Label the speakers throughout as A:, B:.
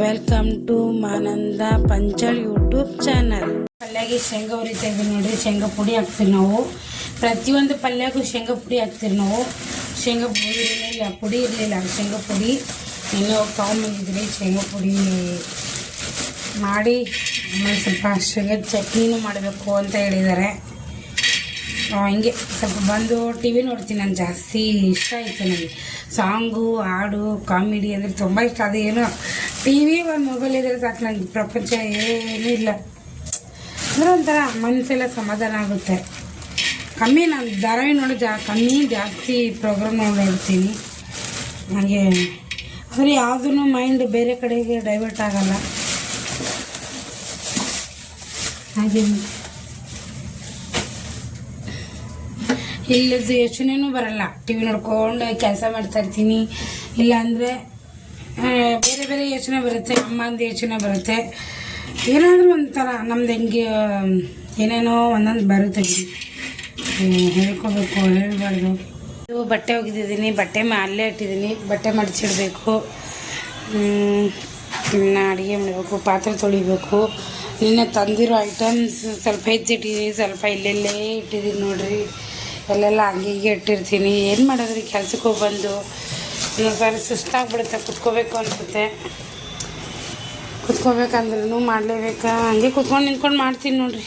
A: Welcome to ಮಾನಂದ ಪಂಚಳ್ YouTube channel ಪಲ್ಯಾಗಿ ಶೇಂಗಾ ಇದ್ದೀವಿ ನೋಡಿರಿ, ಶೇಂಗಾ ಪುಡಿ ಹಾಕ್ತೀವಿ ನಾವು. ಪ್ರತಿಯೊಂದು ಪಲ್ಯಕ್ಕೂ ಶೇಂಗಾ ಪುಡಿ ಹಾಕ್ತೀವಿ ನಾವು. ಶೇಂಗಾ ಪುಡಿ ಇರಲಿಲ್ಲ ಪುಡಿ ಇರಲಿಲ್ಲ, ಶೇಂಗಾ ಪುಡಿ. ಇನ್ನೂ ತೊಗೊಂಬಂದಿದ್ರಿ ಶೇಂಗಾ ಪುಡಿ ಮಾಡಿ, ಆಮೇಲೆ ಸ್ವಲ್ಪ ಶೇಂಗಾ ಚಟ್ನಿನೂ ಮಾಡಬೇಕು ಅಂತ ಹೇಳಿದ್ದಾರೆ. ಹಿಂಗೆ ಸ್ವಲ್ಪ ಬಂದು ಟಿ ವಿ ನೋಡ್ತೀನಿ ನಾನು, ಜಾಸ್ತಿ ಇಷ್ಟ ಆಯಿತು ನನಗೆ. ಸಾಂಗು, ಹಾಡು, ಕಾಮಿಡಿ ಅಂದರೆ ತುಂಬ ಇಷ್ಟ. ಅದು ಏನೋ ಟಿ ವಿ ಒಂದು ಮೊಬೈಲ್ ಇದ್ರೆ ಸಾಕು ನನಗೆ ಪ್ರಪಂಚ ಏನೂ ಇಲ್ಲ. ಅಂದರೆ ಒಂಥರ ಮನಸ್ಸೆಲ್ಲ ಸಮಾಧಾನ ಆಗುತ್ತೆ. ಕಮ್ಮಿ ನಾನು ಧಾರಾವಾಹಿ ನೋಡೋ ಜಾ, ಕಮ್ಮಿ ಜಾಸ್ತಿ ಪ್ರೋಗ್ರಾಮ್ ನೋಡ್ತೀನಿ. ನನಗೆ ಅಂದರೆ ಯಾವುದೂ ಮೈಂಡ್ ಬೇರೆ ಕಡೆಗೆ ಡೈವರ್ಟ್ ಆಗಲ್ಲ. ಹಾಗೆ. ಇಲ್ಲದ ಯೋಚನೆನೂ ಬರಲ್ಲ. ಟಿ ವಿ ನೋಡ್ಕೊಂಡು ಕೆಲಸ ಮಾಡ್ತಾ ಇರ್ತೀನಿ. ಇಲ್ಲ ಅಂದರೆ ಬೇರೆ ಬೇರೆ ಯೋಚನೆ ಬರುತ್ತೆ, ಅಮ್ಮಂದು ಯೋಚನೆ ಬರುತ್ತೆ. ಏನಾದರೂ ಒಂಥರ ನಮ್ದು ಹೆಂಗೆ, ಏನೇನೋ ಒಂದೊಂದು ಬರುತ್ತೆ ಹೇಳ್ಕೊಬೇಕು, ಹೇಳ್ಬಾರ್ದು. ಇದು ಬಟ್ಟೆ ಒಗಿದಿದ್ದೀನಿ, ಬಟ್ಟೆ ಅಲ್ಲೇ ಇಟ್ಟಿದ್ದೀನಿ, ಬಟ್ಟೆ ಮಡಚಿಡಬೇಕು. ಇನ್ನು ಅಡುಗೆ ಮಾಡಬೇಕು, ಪಾತ್ರೆ ತೊಳಿಬೇಕು. ನಿನ್ನೆ ತಂದಿರೋ ಐಟಮ್ಸ್ ಸ್ವಲ್ಪ ಹೆಚ್ಚಿಟ್ಟಿದ್ದೀನಿ ಸ್ವಲ್ಪ ಇಲ್ಲೆಲ್ಲೇ ಇಟ್ಟಿದ್ದೀನಿ ನೋಡಿರಿ. ಎಲ್ಲೆಲ್ಲ ಹಂಗೆ ಹೀಗೆ ಇಟ್ಟಿರ್ತೀನಿ. ಏನು ಮಾಡೋದ್ರಿ, ಕೆಲಸಕ್ಕೆ ಹೋಗಿ ಬಂದು? ಒಂದೊಂದ್ಸಾರಿ ಸುಸ್ತಾಗ್ಬಿಡುತ್ತೆ ಕುತ್ಕೋಬೇಕು ಅನ್ಸುತ್ತೆ. ಕುತ್ಕೋಬೇಕಂದ್ರೂ ಮಾಡಲೇಬೇಕಾ. ಹಂಗೆ ಕುತ್ಕೊಂಡು ನಿಂತ್ಕೊಂಡು ಮಾಡ್ತೀನಿ ನೋಡ್ರಿ.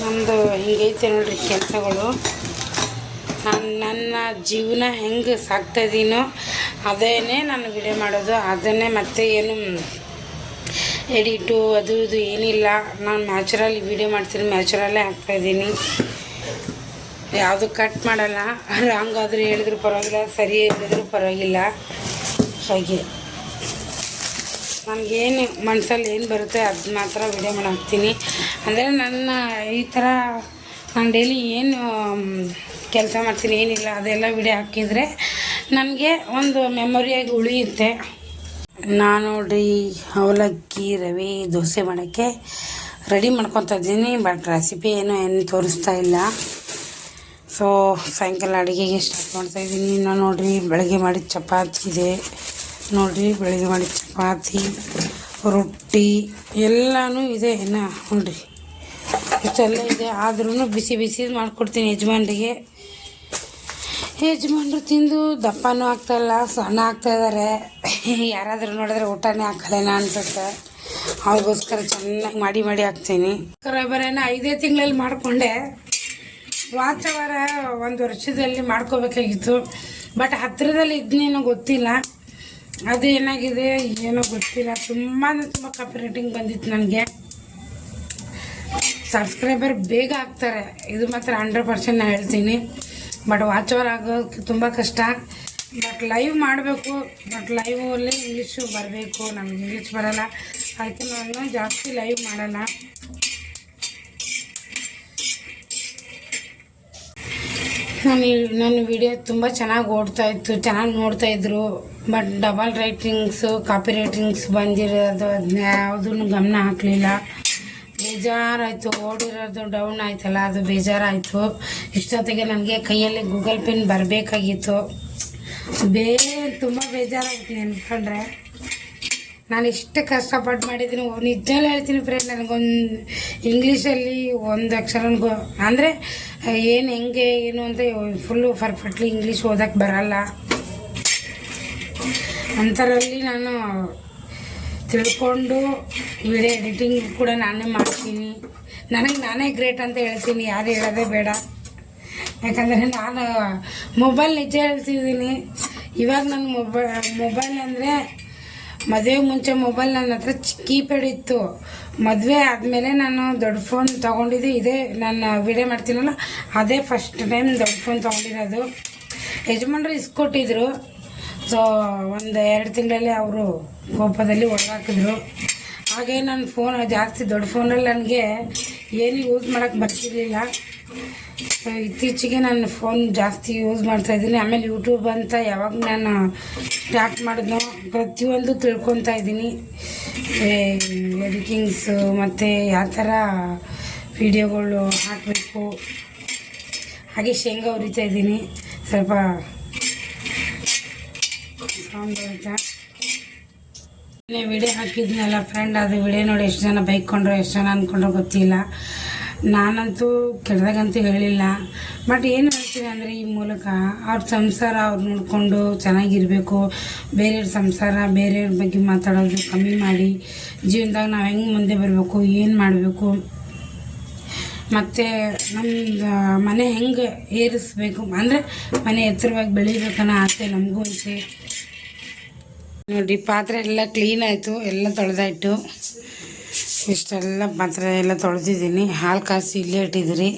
A: ನಮ್ಮದು ಹಿಂಗೈತೆ ನೋಡ್ರಿ ಕೆಲಸಗಳು. ನಾನು, ನನ್ನ ಜೀವನ ಹೆಂಗೆ ಸಾಕ್ತಾಯಿದ್ದೀನೋ ಅದೇ ನಾನು ವಿಡಿಯೋ ಮಾಡೋದು, ಅದನ್ನೇ ಮತ್ತೆ ಏನು ಎಡಿಟು, ಅದು ಇದು ಏನಿಲ್ಲ. ನಾನು ನ್ಯಾಚುರಲ್ ವಿಡಿಯೋ ಮಾಡ್ತೀನಿ, ನ್ಯಾಚುರಲ್ಲೇ ಹಾಕ್ತಾಯಿದ್ದೀನಿ ಯಾವುದು ಕಟ್ ಮಾಡಲ್ಲ. ರಾಂಗ್ ಆದರೂ ಹೇಳಿದ್ರು ಪರವಾಗಿಲ್ಲ, ಸರಿ ಹೇಳಿದ್ರು ಪರವಾಗಿಲ್ಲ. ಹಾಗೆ. ನನಗೇನು ಮನ್ಸಲ್ಲಿ ಏನು ಬರುತ್ತೆ ಅದು ಮಾತ್ರ ವಿಡಿಯೋ ಮಾಡಿ ಹಾಕ್ತೀನಿ. ಅಂದರೆ ನನ್ನ ಈ ಥರ ನಾನು ಡೈಲಿ ಏನು ಕೆಲಸ ಮಾಡ್ತೀನಿ, ಏನಿಲ್ಲ, ಅದೆಲ್ಲ ವಿಡಿಯೋ ಹಾಕಿದರೆ ನನಗೆ ಒಂದು ಮೆಮೊರಿಯಾಗಿ ಉಳಿಯುತ್ತೆ. ನಾನು ನೋಡ್ರಿ ಅವಲಕ್ಕಿ, ರವೆ, ದೋಸೆ ಮಾಡೋಕ್ಕೆ ರೆಡಿ ಮಾಡ್ಕೊತಾ ಇದ್ದೀನಿ. ಬಟ್ ರೆಸಿಪಿ ಏನು ಏನು ತೋರಿಸ್ತಾ ಇಲ್ಲ. ಸೊ ಸಾಯಂಕಾಲ ಅಡುಗೆಗೆ ಸ್ಟಾರ್ಟ್ ಮಾಡ್ತಾ ಇದ್ದೀನಿ. ನಾನು ನೋಡಿರಿ, ಬೆಳಗ್ಗೆ ಮಾಡಿದ ಚಪಾತಿ ಇದೆ. ನೋಡಿರಿ, ಬೆಳಗ್ಗೆ ಮಾಡಿದ ಚಪಾತಿ, ರೊಟ್ಟಿ ಎಲ್ಲನೂ ಇದೆ ಇನ್ನು, ನೋಡಿರಿ. ಇಷ್ಟೆಲ್ಲ ಇದೆ. ಆದ್ರೂ ಬಿಸಿ ಬಿಸಿ ಮಾಡಿಕೊಡ್ತೀನಿ ಯಜಮಾನ್ರಿಗೆ. ಯಜಮಾನ್ರು ತಿಂದು ದಪ್ಪನೂ ಆಗ್ತಾಯಿಲ್ಲ ಸಣ್ಣ ಆಗ್ತಾ ಇದ್ದಾರೆ ಯಾರಾದರೂ ನೋಡಿದ್ರೆ ಊಟನೇ ಹಾಕಲೇನ ಅನ್ಸುತ್ತೆ. ಅವ್ರಿಗೋಸ್ಕರ ಚೆನ್ನಾಗಿ ಮಾಡಿ ಮಾಡಿ ಹಾಕ್ತೀನಿ. ಬರೇನ ಐದೇ ತಿಂಗಳಲ್ಲಿ ಮಾಡಿಕೊಂಡೆ. ವಾತಾವರ ಒಂದು ವರ್ಷದಲ್ಲಿ ಮಾಡ್ಕೋಬೇಕಾಗಿತ್ತು. ಬಟ್ ಹತ್ತಿರದಲ್ಲಿ ಇದನ್ನೇನೋ ಗೊತ್ತಿಲ್ಲ. ಅದು ಏನಾಗಿದೆ, ಏನೋ ಗೊತ್ತಿಲ್ಲ. ತುಂಬ ತುಂಬ ಕಾಪಿ ರೇಟಿಂಗ್ ಬಂದಿತ್ತು ನನಗೆ. ಸಬ್ಸ್ಕ್ರೈಬರ್ ಬೇಗ ಆಗ್ತಾರೆ. ಇದು ಮಾತ್ರ ಹಂಡ್ರೆಡ್ ಪರ್ಸೆಂಟ್ ನಾನು ಹೇಳ್ತೀನಿ. ಬಟ್ ವಾಚ್ ಅವರ್ ಆಗೋಕ್ಕೆ ತುಂಬ ಕಷ್ಟ. ಬಟ್ ಲೈವ್ ಮಾಡಬೇಕು. ಬಟ್ ಲೈವಲ್ಲಿ ಇಂಗ್ಲೀಷು ಬರಬೇಕು. ನಮ್ಗೆ ಇಂಗ್ಲೀಷ್ ಬರೋಲ್ಲ. ಅದಕ್ಕೆ ನಾನು ಜಾಸ್ತಿ ಲೈವ್ ಮಾಡಲ್ಲ. ನಾನು ನನ್ನ ವಿಡಿಯೋ ತುಂಬ ಚೆನ್ನಾಗಿ ಓಡ್ತಾ ಇತ್ತು, ಚೆನ್ನಾಗಿ ನೋಡ್ತಾ ಇದ್ರು. But double writings copy writings ಬಂದಿರೋದು ಅದನ್ನ ಯಾವುದನ್ನು ಗಮನ ಹಾಕಲಿಲ್ಲ. ಬೇಜಾರಾಯಿತು, ಓಡಿರೋದು ಡೌನ್ ಆಯ್ತಲ್ಲ, ಅದು ಬೇಜಾರಾಯಿತು. ಇಷ್ಟೊತ್ತಿಗೆ ನನಗೆ ಕೈಯಲ್ಲಿ ಗೂಗಲ್ ಪಿನ್ ಬರಬೇಕಾಗಿತ್ತು. ಬೇ ತುಂಬ ಬೇಜಾರಾಯ್ತು ನೆನ್ಕೊಂಡ್ರೆ ನಾನು ಎಷ್ಟು ಕಷ್ಟಪಟ್ಟು ಮಾಡಿದ್ದೀನಿ ನಿಜ ಹೇಳ್ತೀನಿ ಫ್ರೆಂಡ್ ನನಗೊಂದು ಇಂಗ್ಲೀಷಲ್ಲಿ ಒಂದು ಅಕ್ಷರ ಗೊ ಅಂದರೆ ಏನು ಹೆಂಗೆ, ಏನು ಅಂತ ಫುಲ್ಲು ಪರ್ಫೆಕ್ಟ್ಲಿ ಇಂಗ್ಲೀಷ್ ಓದಕ್ಕೆ ಬರಲ್ಲ. ಅಂಥರಲ್ಲಿ ನಾನು ತಿಳ್ಕೊಂಡು ವಿಡಿಯೋ ಎಡಿಟಿಂಗ್ ಕೂಡ ನಾನೇ ಮಾಡ್ತೀನಿ. ನನಗೆ ನಾನೇ ಗ್ರೇಟ್ ಅಂತ ಹೇಳ್ತೀನಿ, ಯಾರು ಹೇಳೋದೇ ಬೇಡ. ಯಾಕಂದರೆ ನಾನು ಮೊಬೈಲ್ ನಿಜ ಹೇಳ್ತಿದ್ದೀನಿ. ಇವಾಗ ನನ್ನ ಮೊಬೈಲ್ ಮೊಬೈಲ್ ಅಂದರೆ ಮದುವೆ ಮುಂಚೆ ಮೊಬೈಲ್ ನನ್ನ ಹತ್ರ ಕೀಪ್ಯಾಡ್ ಇತ್ತು. ಮದುವೆ ಆದಮೇಲೆ ನಾನು ದೊಡ್ಡ ಫೋನ್ ತೊಗೊಂಡಿದ್ದು. ಇದೇ ನಾನು ವಿಡಿಯೋ ಮಾಡ್ತೀನಲ್ಲ, ಅದೇ ಫಸ್ಟ್ ಟೈಮ್ ದೊಡ್ಡ ಫೋನ್ ತೊಗೊಂಡಿರೋದು. ಯಜಮಾನ್ರು ಇಸ್ಕೊಟ್ಟಿದ್ರು ಸೊ ಒಂದು ಎರಡು ತಿಂಗಳಲ್ಲಿ ಅವರು ಕೋಪದಲ್ಲಿ ಹೊರಗಾಕಿದ್ರು ಹಾಗೆ ನನ್ನ ಫೋನ್ ಜಾಸ್ತಿ ದೊಡ್ಡ ಫೋನಲ್ಲಿ ನನಗೆ ಏನು ಯೂಸ್ ಮಾಡೋಕ್ಕೆ ಬರ್ತಿರ್ಲಿಲ್ಲ. ಇತ್ತೀಚೆಗೆ ನಾನು ಫೋನ್ ಜಾಸ್ತಿ ಯೂಸ್ ಮಾಡ್ತಾ ಇದ್ದೀನಿ. ಆಮೇಲೆ ಯೂಟ್ಯೂಬ್ ಅಂತ ಯಾವಾಗ ನಾನು ಸ್ಟಾರ್ಟ್ ಮಾಡಿದ್ನೋ ಪ್ರತಿಯೊಂದು ತಿಳ್ಕೊತಾ ಇದ್ದೀನಿ. ಎಡಿಟಿಂಗ್ಸು ಮತ್ತು ಯಾವ ಥರ ವಿಡಿಯೋಗಳು ಹಾಕಬೇಕು. ಹಾಗೆ ಶೇಂಗಾ ಹುರಿತಾ ಇದ್ದೀನಿ. ಸ್ವಲ್ಪ ಸೌಂಡ್ ಬರುತ್ತೆ? ವಿಡಿಯೋ ಹಾಕಿದ್ನಲ್ಲ ಫ್ರೆಂಡ್ ಅದು ವಿಡಿಯೋ ನೋಡಿ ಎಷ್ಟು ಜನ ಬೈಕೊಂಡ್ರು ಎಷ್ಟು ಜನ ಅಂದ್ಕೊಂಡ್ರು ಗೊತ್ತಿಲ್ಲ. ನಾನಂತೂ ಕೆಡ್ದಾಗಂತೂ ಹೇಳಿಲ್ಲ. ಬಟ್ ಏನು ಹೇಳ್ತೀನಿ ಅಂದರೆ ಈ ಮೂಲಕ ಅವ್ರ ಸಂಸಾರ ಅವ್ರು ನೋಡಿಕೊಂಡು ಚೆನ್ನಾಗಿರಬೇಕು. ಬೇರೆಯವ್ರ ಸಂಸಾರ, ಬೇರೆಯವ್ರ ಬಗ್ಗೆ ಮಾತಾಡೋದು ಕಮ್ಮಿ ಮಾಡಿ ಜೀವನದಾಗ ನಾವು ಹೆಂಗೆ ಮುಂದೆ ಬರಬೇಕು, ಏನು ಮಾಡಬೇಕು. ಮತ್ತು ನಮ್ಮದು ಮನೆ ಹೆಂಗೆ ಏರಿಸ್ಬೇಕು. ಅಂದರೆ ಮನೆ ಎತ್ತರವಾಗಿ ಬೆಳಿಬೇಕನ್ನೋ ಆಸೆ ನಮಗೂ ಐತೆ. ನೋಡಿ, ಪಾತ್ರೆ ಎಲ್ಲ ಕ್ಲೀನ್ ಆಯಿತು, ಎಲ್ಲ ತೊಳೆದಾಯಿತು. ಇಷ್ಟೆಲ್ಲ ಪಾತ್ರೆ ಎಲ್ಲ ತೊಳೆದಿದ್ದೀನಿ. ಹಾಲು ಕಾಸಿ ಇಲ್ಲೇ ಇಟ್ಟಿದ್ದೀರಿ.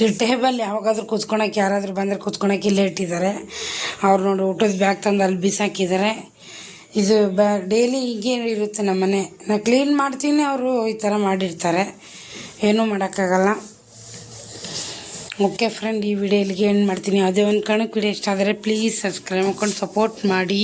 A: ಈ ಟೇಬಲ್ ಯಾವಾಗಾದ್ರೂ ಕುತ್ಕೊಳಕ್ಕೆ, ಯಾರಾದರೂ ಬಂದರೆ ಕುತ್ಕೊಳಕ್ಕೆ ಇಲ್ಲೇ ಇಟ್ಟಿದ್ದಾರೆ. ಅವ್ರು ನೋಡಿ, ಊಟದ ಬ್ಯಾಗ್ ತಂದು ಅಲ್ಲಿ ಬಿಸಾಕಿದ್ದಾರೆ. ಇದು ಬ ಡೈಲಿ ಹೀಗೆ ಇರುತ್ತೆ ನಮ್ಮ ಮನೆ. ನಾನು ಕ್ಲೀನ್ ಮಾಡ್ತೀನಿ, ಅವರು ಈ ಥರ ಮಾಡಿರ್ತಾರೆ. ಏನೂ ಮಾಡೋಕ್ಕಾಗಲ್ಲ. ಓಕೆ ಫ್ರೆಂಡ್ ಈ ವಿಡಿಯೋ ಇಲ್ಲಿಗೆ ಏನು ಮಾಡ್ತೀನಿ. ಯಾವುದೇ ಒಂದು ಕಾರಣಕ್ಕೆ ವಿಡಿಯೋ ಇಷ್ಟ ಆದರೆ ಪ್ಲೀಸ್ ಸಬ್ಸ್ಕ್ರೈಬ್ ಮಾಡ್ಕೊಂಡು ಸಪೋರ್ಟ್ ಮಾಡಿ.